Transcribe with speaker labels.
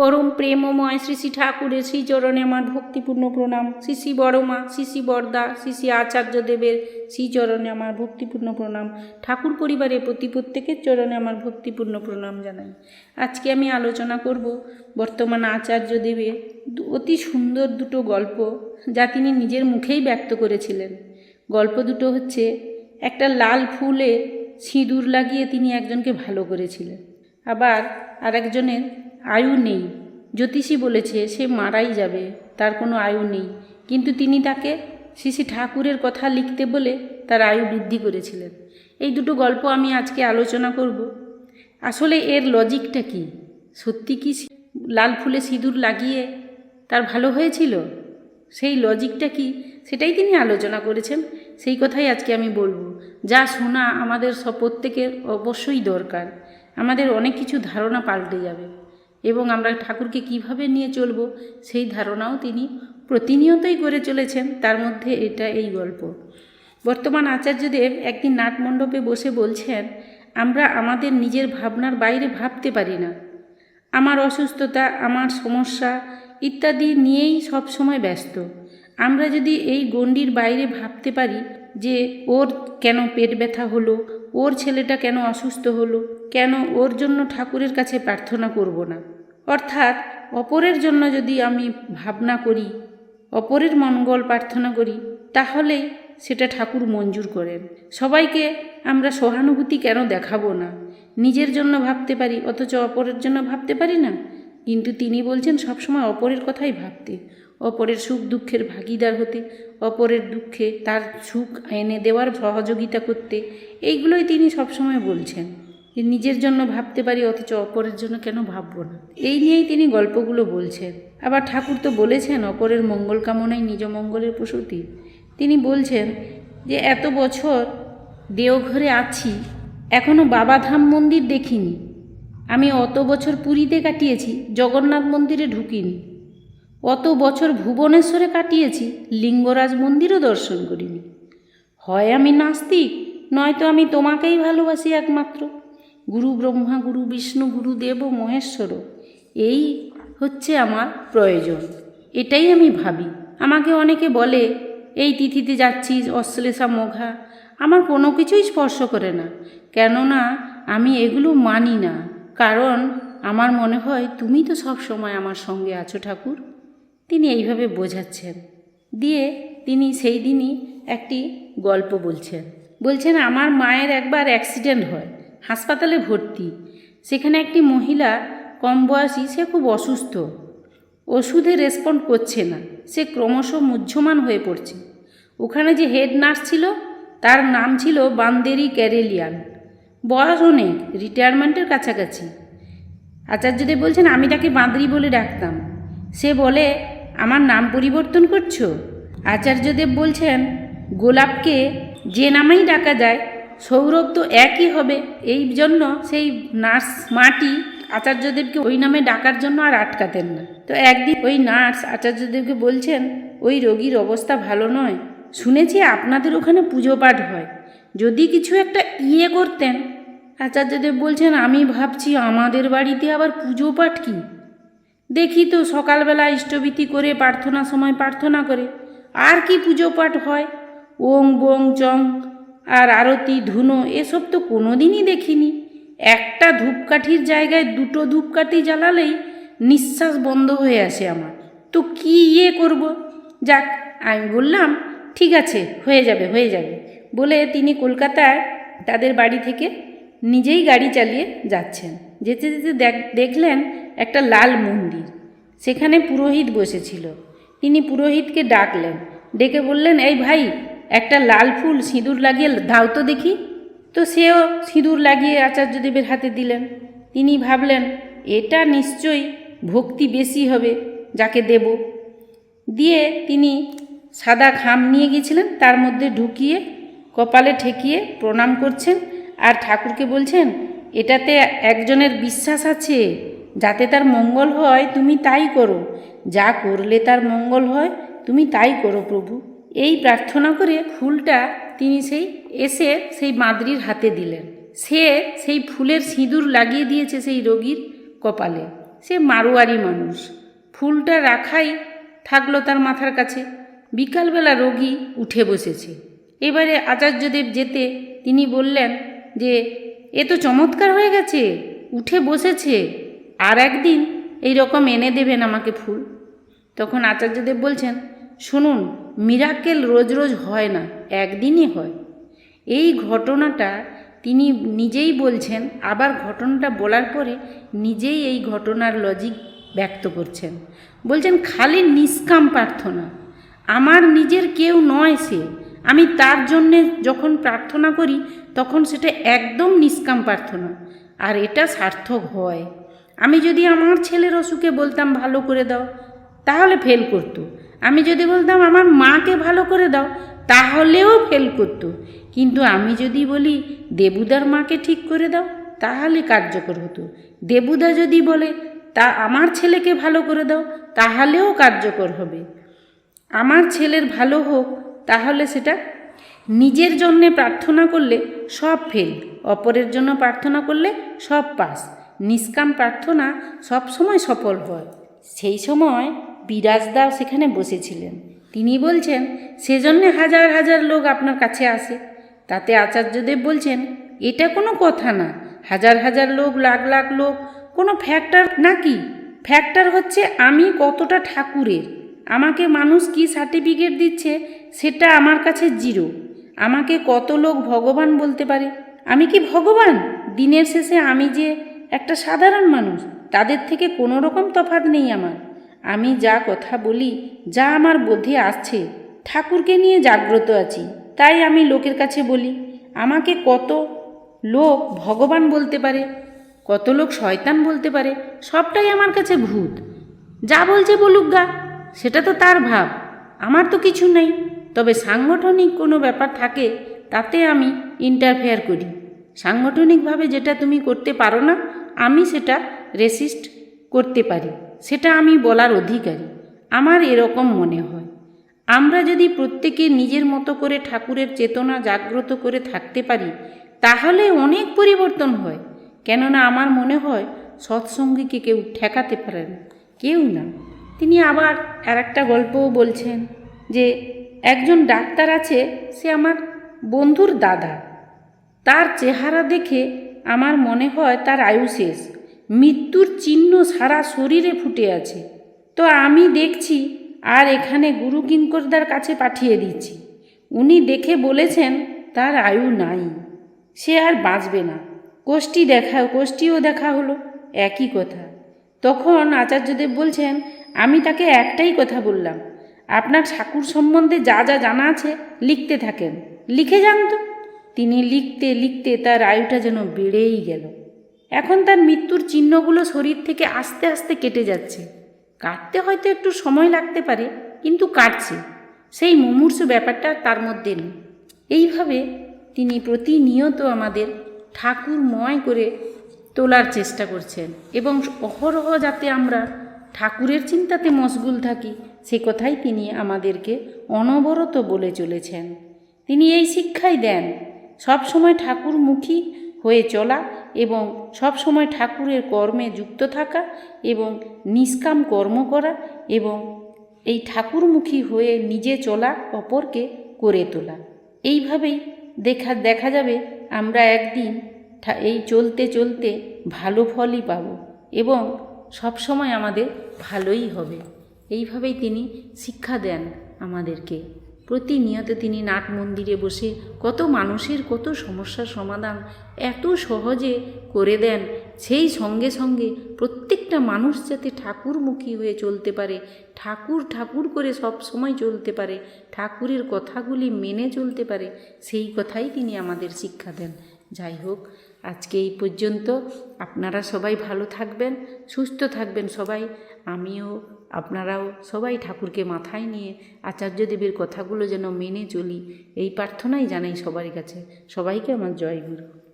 Speaker 1: পরম প্রেমময় শ্রী শ্রী ঠাকুরের শ্রীচরণে আমার ভক্তিপূর্ণ প্রণাম। শ্রী শ্রী বড়মা, শ্রী শ্রী বরদা, শ্রী শ্রী আচার্যদেবের শ্রীচরণে আমার ভক্তিপূর্ণ প্রণাম। ঠাকুর পরিবারের প্রতি প্রত্যেকের চরণে আমার ভক্তিপূর্ণ প্রণাম জানাই। আজকে আমি আলোচনা করব বর্তমান আচার্যদেবের দু- অতি সুন্দর দুটো গল্প যা তিনি নিজের মুখেই ব্যক্ত করেছিলেন। গল্প দুটো হচ্ছে, একটা লাল ফুলে সিঁদুর লাগিয়ে তিনি একজনকে ভালো করেছিলেন। আবার আরেকজনের আয়ু নেই। জ্যোতিষী বলেছে, সে মারাই যাবে, তার কোনো আয়ু নেই। কিন্তু তিনি তাকে শ্রী ঠাকুরের কথা লিখতে বলে তার আয়ু বৃদ্ধি করেছিলেন। এই দুটো গল্প আমি আজকে আলোচনা করব। আসলে এর লজিকটা কি? সত্যি কি লাল ফুলে সিঁদুর লাগিয়ে তার ভালো হয়েছিল? সেই লজিকটা কি? সেটাই তিনি আলোচনা করেছেন। সেই কথাই আজকে আমি বলব। যা শোনা আমাদের সব প্রত্যেকের অবশ্যই দরকার। আমাদের অনেক কিছু ধারণা পাল্টে যাবে। এবং আমরা ঠাকুরকে কীভাবে নিয়ে চলব সেই ধারণাও তিনি প্রতিনিয়তই করে চলেছেন। তার মধ্যে এটা এই গল্প। বর্তমান আচার্যদেব একদিন নাটমণ্ডপে বসে বলছেন, আমরা আমাদের নিজের ভাবনার বাইরে ভাবতে পারি না। আমার অসুস্থতা, আমার সমস্যা ইত্যাদি নিয়েই সব সময় ব্যস্ত। আমরা যদি এই গণ্ডির বাইরে ভাবতে পারি যে ওর কেন পেট ব্যথা হলো ওর ছেলেটা কেন অসুস্থ হলো? কেন ওর জন্য ঠাকুরের কাছে প্রার্থনা করব না? অর্থাৎ অপরের জন্য যদি আমি ভাবনা করি, অপরের মঙ্গল প্রার্থনা করি, তাহলেই সেটা ঠাকুর মঞ্জুর করেন। সবাইকে আমরা সহানুভূতি কেন দেখাবো না? নিজের জন্য ভাবতে পারি, অথচ অপরের জন্য ভাবতে পারি না? কিন্তু তিনি বলছেন, সবসময় অপরের কথাই ভাবতে। অপরের সুখ দুঃখের ভাগিদার হতে, অপরের দুঃখে তার সুখ এনে দেওয়ার সহযোগিতা করতে, এইগুলোই তিনি সবসময় বলছেন। যে নিজের জন্য ভাবতে পারি, অথচ অপরের জন্য কেন ভাববো না? এই নিয়েই তিনি গল্পগুলো বলছেন। আবার ঠাকুর তো বলেছেন, অপরের মঙ্গল কামনাই নিজ মঙ্গলের প্রসূতি। তিনি বলছেন যে, এত বছর দেওঘরে আছি এখনও বাবাধাম মন্দির দেখিনি। আমি অত বছর পুরীতে কাটিয়েছি, জগন্নাথ মন্দিরে ঢুকিনি। অত বছর ভুবনেশ্বরে কাটিয়েছি, লিঙ্গরাজ মন্দিরও দর্শন করিনি। হয় আমি নাস্তিক, নয়তো আমি তোমাকেই ভালোবাসি একমাত্র। গুরু ব্রহ্মা, গুরু বিষ্ণু, গুরু দেব ও মহেশ্বর, এই হচ্ছে আমার প্রয়োজন। এটাই আমি ভাবি। আমাকে অনেকে বলে, এই তিথিতে যাচ্ছিস, অশ্লেষা মোঘা। আমার কোনো কিছুই স্পর্শ করে না। কেননা, আমি এগুলো মানি না। কারণ, আমার মনে হয়, তুমি তো সব সময় আমার সঙ্গে আছো ঠাকুর। তিনি এইভাবে বোঝাচ্ছেন। দিয়ে তিনি সেই দিনই একটি গল্প বলছেন। বলছেন, আমার মায়ের একবার অ্যাক্সিডেন্ট হয়, হাসপাতালে ভর্তি। সেখানে একটি মহিলা কম বয়সী, সে খুব অসুস্থ। ওষুধে রেসপন্ড করছে না। সে ক্রমশ মুহ্যমান হয়ে পড়ছে। ওখানে যে হেড নার্স ছিল, তার নাম ছিল বান্দেরি ক্যারেলিয়ান। বয়স অনেক, রিটায়ারমেন্টের কাছাকাছি। আচার্যদেব বলছেন, আমি তাকে বাঁদরি বলে ডাকতাম। সে বলে আমার নাম পরিবর্তন করছ? আচার্যদেব বলছেন, গোলাপকে যে নামেই ডাকা যায়, সৌরভ তো একই হবে। এই জন্য সেই নার্স মাটি আচার্যদেবকে ওই নামে ডাকার জন্য আর আটকাতেন না। তো একদিন ওই নার্স আচার্যদেবকে বলছেন, ওই রোগীর অবস্থা ভালো নয়। শুনেছি আপনাদের ওখানে পুজো পাঠ হয়। যদি কিছু একটা ইয়ে করতেন। আচার্যদেব বলছেন, আমি ভাবছি আমাদের বাড়িতে আবার পুজো পাঠ কি? দেখি তো সকালবেলা ইষ্টভীতি করে প্রার্থনা সময় প্রার্থনা করে। আর কি পুজো পাঠ হয়? ওং, বং, চং আর আরতি, ধুনো এসব তো কোনো দিনই দেখিনি। একটা ধূপকাঠির জায়গায় দুটো ধূপকাঠি জ্বালালেই নিঃশ্বাস বন্ধ হয়ে আসে আমার। তো কি ইয়ে করব? যাক, আমি বললাম, ঠিক আছে, হয়ে যাবে হয়ে যাবে। বলে তিনি কলকাতায় তাদের বাড়ি থেকে নিজেই গাড়ি চালিয়ে যাচ্ছেন। যেতে যেতে দেখ- দেখলেন একটা লাল মন্দির। সেখানে পুরোহিত বসেছিল। তিনি পুরোহিতকে ডাকলেন। ডেকে বললেন, এই ভাই, একটা লাল ফুল সিঁদুর লাগিয়ে দাও তো দেখি। তো সেও সিঁদুর লাগিয়ে আচার্যদেবের হাতে দিলেন। তিনি ভাবলেন, এটা নিশ্চয়ই ভক্তি বেশি হবে যাকে দেব। দিয়ে তিনি সাদা খাম নিয়ে গিয়েছিলেন তার মধ্যে ঢুকিয়ে কপালে ঠেকিয়ে প্রণাম করছেন আর ঠাকুরকে বলছেন, এটাতে একজনের বিশ্বাস আছে। যাতে তার মঙ্গল হয়, তুমি তাই করো। যা করলে তার মঙ্গল হয়, তুমি তাই করো প্রভু। এই প্রার্থনা করে ফুলটা তিনি সেই এসে সেই মাদ্রির হাতে দিলেন। সে সেই ফুলের সিঁদুর লাগিয়ে দিয়েছে সেই রোগীর কপালে। সে মারোয়ারি মানুষ। ফুলটা রাখাই থাকল তার মাথার কাছে। বিকালবেলা রোগী উঠে বসেছে। এবারে আচার্যদেব যেতে তিনি বললেন যে, এ তো চমৎকার হয়ে গেছে। উঠে বসেছে। আর একদিন এই রকম এনে দেবেন আমাকে ফুল। তখন আচার্যদেব বলছেন, শুনুন মিরাকেল রোজ রোজ হয় না, একদিনই হয়। এই ঘটনাটা তিনি নিজেই বলছেন, আবার ঘটনাটা বলার পরে নিজেই এই ঘটনার লজিক ব্যক্ত করছেন। বলছেন, খালি নিষ্কাম প্রার্থনা, আমার নিজের কেউ নয় সে। আমি তার জন্যে যখন প্রার্থনা করি, তখন সেটা একদম নিষ্কাম প্রার্থনা, আর এটা সার্থক হয়। আমি যদি আমার ছেলের অসুখে বলতাম, ভালো করে দাও তাহলে ফেল করতো। আমি যদি বলতাম, আমার মাকে ভালো করে দাও তাহলেও ফেল করতো। কিন্তু আমি যদি বলি, দেবুদার মাকে ঠিক করে দাও তাহলে কার্যকর হতো। দেবুদা যদি বলে, তা আমার ছেলেকে ভালো করে দাও তাহলেও কার্যকর হবে। আমার ছেলের ভালো হোক, তাহলে সেটা নিজের জন্যে প্রার্থনা করলে সব ফেল অপরের জন্য প্রার্থনা করলে সব পাস নিষ্কাম প্রার্থনা সবসময় সফল হয়। সেই সময় বিরাজদা সেখানে বসেছিলেন। তিনি বলছেন, সেজন্যে হাজার হাজার লোক আপনার কাছে আসে। তাতে আচার্যদেব বলছেন, এটা কোনো কথা না। হাজার হাজার লোক, লাখ লাখ লোক, কোনো ফ্যাক্টর নাকি ফ্যাক্টর হচ্ছে আমি কতটা ঠাকুরের। আমাকে মানুষ কি সার্টিফিকেট দিচ্ছে সেটা আমার কাছে জিরো আমাকে কত লোক ভগবান বলতে পারে? আমি কি ভগবান? দিনের শেষে আমি যে একটা সাধারণ মানুষ, তাদের থেকে কোনো রকম তফাৎ নেই আমার। আমি যা কথা বলি, যা আমার বোধে আসছে, ঠাকুরকে নিয়ে জাগ্রত আছি, তাই আমি লোকের কাছে বলি, আমাকে কত লোক ভগবান বলতে পারে, কত লোক শয়তান বলতে পারে, সবটাই আমার কাছে ভূত। যা বলছে বলুক গা, সেটা তো তার ভাব, আমার তো কিছু নেই। তবে সাংগঠনিক কোনো ব্যাপার থাকে, তাতে আমি ইন্টারফেয়ার করি। সাংগঠনিকভাবে যেটা তুমি করতে পারো না আমি সেটা রেসিস্ট করতে পারি। সেটা আমি বলার অধিকারী। আমার এরকম মনে হয়। আমরা যদি প্রত্যেকে নিজের মতো করে ঠাকুরের চেতনা জাগ্রত করে থাকতে পারি, তাহলে অনেক পরিবর্তন হয়। কেননা আমার মনে হয় সৎসঙ্গীকে কেউ ঠেকাতে পারে না কেউ না। তিনি আবার আর একটা গল্পও বলছেন যে, একজন ডাক্তার আছে, সে আমার বন্ধুর দাদা। তার চেহারা দেখে আমার মনে হয় তার আয়ু শেষ। মৃত্যুর চিহ্ন সারা শরীরে ফুটে আছে। তো আমি দেখছি, আর এখানে গুরু কিঙ্করদার কাছে পাঠিয়ে দিচ্ছি। উনি দেখে বলেছেন, তার আয়ু নাই। সে আর বাঁচবে না। কোষ্ঠী দেখা কোষ্ঠীও দেখা হলো। একই কথা। তখন আচার্যদেব বলছেন, আমি তাকে একটাই কথা বললাম। আপনার ঠাকুর সম্বন্ধে যা যা জানা আছে লিখতে থাকেন। লিখে যান তো। তিনি লিখতে লিখতে তার আয়ুটা যেন বেড়েই গেল। এখন তার মৃত্যুর চিহ্নগুলো শরীর থেকে আস্তে আস্তে কেটে যাচ্ছে। কাটতে হয়তো একটু সময় লাগতে পারে, কিন্তু কাটছে। সেই মুমূর্ষ ব্যাপারটা তার মধ্যে নেই। এইভাবে তিনি প্রতিনিয়ত আমাদের ঠাকুরময় করে তোলার চেষ্টা করছেন এবং অহরহ যাতে আমরা ঠাকুরের চিন্তাতে মশগুল থাকি, সে কথাই তিনি আমাদেরকে অনবরত বলে চলেছেন। তিনি এই শিক্ষাই দেন। সব সময় ঠাকুরমুখী হয়ে চলা এবং সব সময় ঠাকুরের কর্মে যুক্ত থাকা এবং নিষ্কাম কর্ম করা এবং এই ঠাকুরমুখী হয়ে নিজে চলা অপরকে করে তোলা। এইভাবেই দেখা দেখা যাবে আমরা একদিন এই চলতে চলতে ভালো ফলই পাব এবং সব সময় আমাদের ভালোই হবে। এইভাবেই তিনি শিক্ষা দেন আমাদেরকে। প্রতিনিয়ত তিনি নাট মন্দিরে বসে কত মানুষের কত সমস্যার সমাধান এত সহজে করে দেন, সেই সঙ্গে সঙ্গে প্রত্যেকটা মানুষ যাতে ঠাকুরমুখী হয়ে চলতে পারে, ঠাকুর ঠাকুর করে সব সময় চলতে পারে, ঠাকুরের কথাগুলি মেনে চলতে পারে, সেই কথাই তিনি আমাদের শিক্ষা দেন। যাই হোক আজকে এই পর্যন্ত। আপনারা সবাই ভালো থাকবেন, সুস্থ থাকবেন সবাই। আমিও, আপনারাও সবাই ঠাকুরকে মাথায় নিয়ে আচার্য দেবীর কথাগুলো যেন মেনে চলি, এই প্রার্থনাই জানাই সবার কাছে। সবাইকে আমার জয় গুরু।